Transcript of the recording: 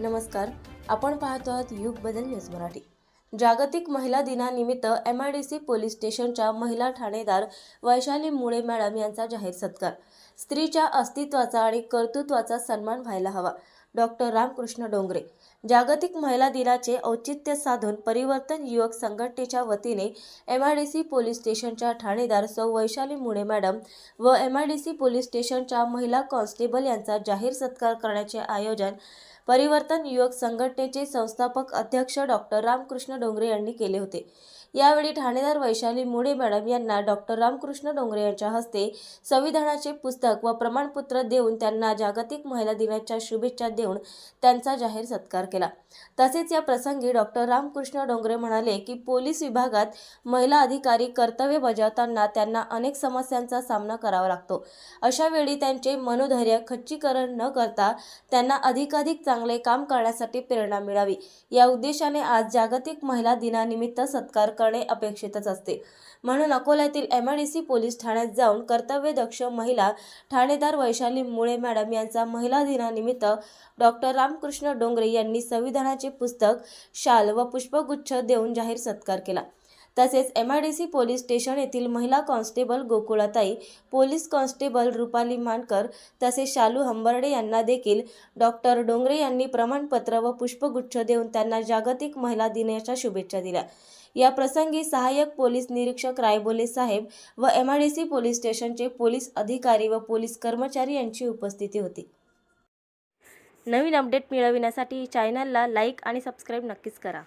नमस्कार. आपण पाहतो आहात युग बदल न्यूज मराठी. जागतिक महिला दिनानिमित्त M I D C police स्टेशनच्या महिला ठाणेदार वैशाली मुळे मॅडम यांचा जाहीर सत्कार. स्त्रीच्या अस्तित्वाचा आणि कर्तृत्वाचा सन्मान व्हायला हवा. डॉक्टर रामकृष्ण डोंगरे. जागतिक महिला दिनाचे औचित्य साधून परिवर्तन युवक संघटनेच्या वतीने M I D C police स्टेशनच्या ठाणेदार सौ वैशाली मुळे मॅडम व M I D C police स्टेशनच्या महिला कॉन्स्टेबल यांचा जाहीर सत्कार करण्याचे आयोजन परिवर्तन युवक संघटनेचे संस्थापक अध्यक्ष डॉक्टर रामकृष्ण डोंगरे यांनी केले होते. यावेळी ठाणेदार वैशाली मुळे मॅडम यांना डॉक्टर रामकृष्ण डोंगरे यांच्या हस्ते संविधानाचे पुस्तक व प्रमाणपत्र देऊन त्यांना जागतिक महिला दिनाच्या शुभेच्छा देऊन त्यांचा जाहीर सत्कार केला. तसेच या प्रसंगी डॉक्टर रामकृष्ण डोंगरे म्हणाले की पोलीस विभागात महिला अधिकारी कर्तव्य बजावताना त्यांना अनेक समस्यांचा सामना करावा लागतो. अशा वेळी त्यांचे मनोधैर्य खच्चीकरण न करता त्यांना अधिकाधिक चांगले काम करण्यासाठी प्रेरणा मिळावी. या उद्देशाने आज जागतिक महिला दिनानिमित्त सत्कार करणे अपेक्षितच असते. म्हणून अकोल्यातील M I D C police ठाण्यात जाऊन कर्तव्यदक्ष महिला ठाणेदार वैशाली मुळे मॅडम यांचा महिला दिनानिमित्त डॉक्टर रामकृष्ण डोंगरे यांनी संविधानाचे पुस्तक शाल व पुष्पगुच्छ देऊन जाहीर सत्कार केला. तसेच M I D C police station येथील महिला constable Gokulatai police constable Rupali Mankar तसेच शालू हंबर्डे यांना देखील डॉक्टर डोंगरे यांनी प्रमाणपत्र व पुष्पगुच्छ देऊन त्यांना जागतिक महिला दिनाच्या शुभेच्छा दिल्या. या प्रसंगी सहाय्यक पोलीस निरीक्षक रायबोले साहेब व M I D C police स्टेशनचे पोलीस अधिकारी व पोलीस कर्मचारी यांची उपस्थिती होती. नवीन अपडेट मिळविण्यासाठी चॅनलला लाईक आणि सबस्क्राईब नक्कीच करा.